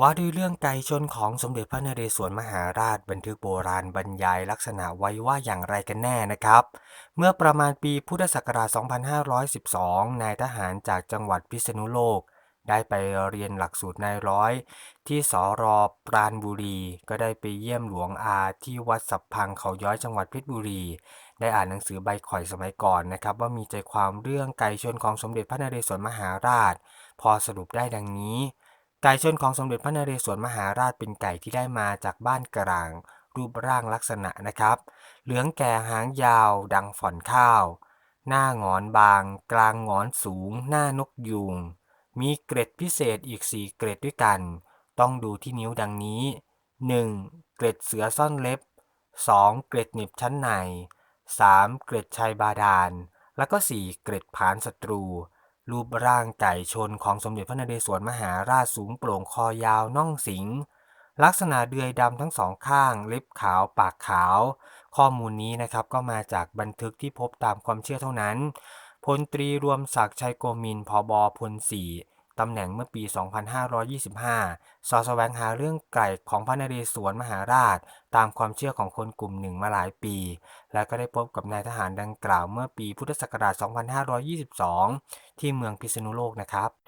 ว่าด้วยเรื่องไก่ชนของสมเด็จพระนเรศวรมหาราชบันทึกโบราณบรรยายลักษณะไว้ว่าอย่างไรกันแน่นะครับ เมื่อประมาณปีพุทธศักราช 2512 นายทหารจากจังหวัดพิษณุโลก ได้ไปเรียนหลักสูตรนายร้อย ที่สรปราณบุรี ก็ได้ไปเยี่ยมหลวงอาที่วัดสับพังเขาย้อยจังหวัดเพชรบุรี ได้อ่านหนังสือใบข่อยสมัยก่อนนะครับ ว่ามีใจความเรื่องไก่ชนของสมเด็จพระนเรศวรมหาราช พอสรุปได้ดังนี้ ไก่ชนของสมเด็จพระนเรศวรมหาราชเป็นไก่ที่ได้มาจากบ้านกลาง รูปร่างลักษณะนะครับ เหลืองแก่หางยาว ดังฝ่อนข้าว หน้าหงอนบาง กลางหงอนสูง หน้านกยูง มีเกร็ดพิเศษอีก 4 เกร็ดด้วยกัน ต้องดูที่นิ้วดังนี้ 1. เกร็ดเสือซ่อนเล็บ 2. เกร็ดหนิบชั้นใน 3. เกร็ดชัยบาดาล แล้วก็ 4 เกร็ดผานศัตรู รูปร่างไก่ชนของสมเด็จพระนเรศวรมหาราชสูงโปร่งคอยาวน่องสิง ลักษณะเดือยดำทั้งสองข้าง เล็บขาวปากขาว ข้อมูลนี้นะครับก็มาจากบันทึกที่พบตามความเชื่อเท่านั้นพลตรีรวมศักดิ์ชัยโกมินพอบพลสี่ ตำแหน่งเมื่อปี 2525 สอสแสวงหาเรื่องไก่ของพระนเรศวรมหาราช ตามความเชื่อของคนกลุ่มหนึ่งมาหลายปี และก็ได้พบกับนายทหารดังกล่าวเมื่อปีพุทธศักราช 2522 ที่เมืองพิษณุโลกนะครับ